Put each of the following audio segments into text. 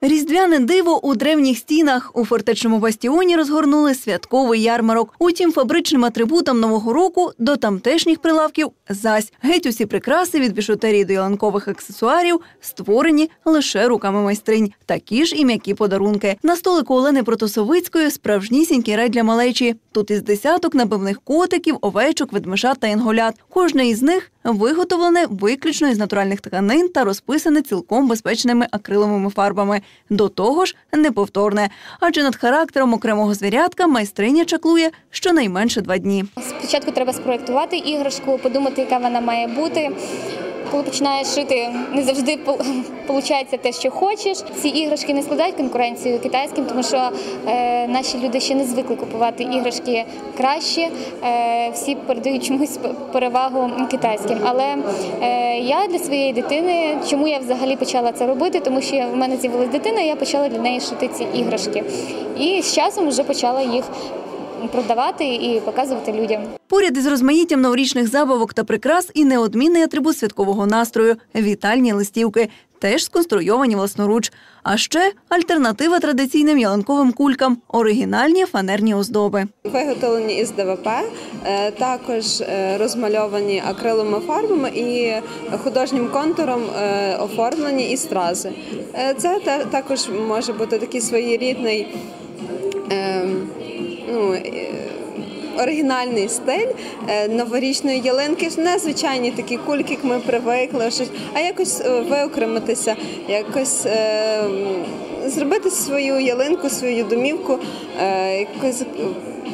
Різдвяне диво у древніх стінах у фортечному бастіоні розгорнули святковий ярмарок. Утім, фабричним атрибутом нового року до тамтешніх прилавків зась геть усі прикраси від бішутерії до яланкових аксесуарів створені лише руками майстринь. Такі ж і м'які подарунки. На столику Олени Протосовицької справжнісінький рай для малечі. Тут із десяток набивних котиків, овечок, ведмежат та інголят. Кожне із них виготовлене виключно із натуральних тканин та розписане цілком безпечними акриловими фарбами. До того ж, неповторне, адже над характером окремого звірятка майстриня чаклує щонайменше два дні. Спочатку треба спроектувати іграшку, подумати, яка вона має бути. Коли починаєш шити, не завжди виходить те, що хочеш. Ці іграшки не складають конкуренцію китайським, тому що е, наші люди ще не звикли купувати іграшки краще. Е, всі передають чомусь перевагу китайським. Але е, я для своєї дитини, чому я взагалі почала це робити? Тому що в мене з'явилася дитина, і я почала для неї шити ці іграшки. І з часом вже почала їх продавати і показувати людям. Поряд із розмаїттям новорічних забавок та прикрас і неодмінний атрибут святкового настрою вітальні листівки, теж сконструйовані власноруч. А ще альтернатива традиційним ялинковим кулькам оригінальні фанерні оздоби. Виготовлені із ДВП, е, також е, розмальовані акриловими фарбами і художнім контуром е, оформлені із стрази. Це також може бути такий своєрідний. Ну, оригінальний стиль е, новорічної ялинки. Не звичайні такі кульки, як ми привикли, а якось е, виокремитися, якось е, зробити свою ялинку, свою домівку, якось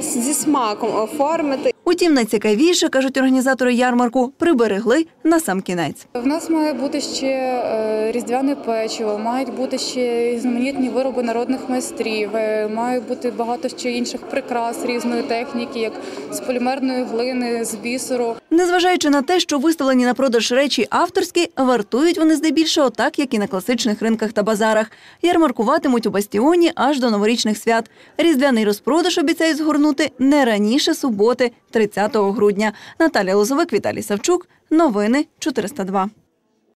зі смаком оформити. Утім, найцікавіше, кажуть організатори ярмарку, приберегли на сам кінець. В нас має бути ще е, різдвяне печиво, мають бути ще різноманітні вироби народних майстрів, е, має бути багато ще інших прикрас різної техніки, як з полімерної глини, з бісеру. Незважаючи на те, що виставлені на продаж речі авторські, вартують вони здебільшого так, як і на класичних ринках та базарах. Ярмаркуватимуть у бастіоні аж до новорічних свят. Різдвяний розпродаж обіцяють згорнути не раніше суботи. 30 грудня. Наталя Лозовик, Віталій Савчук. Новини 402.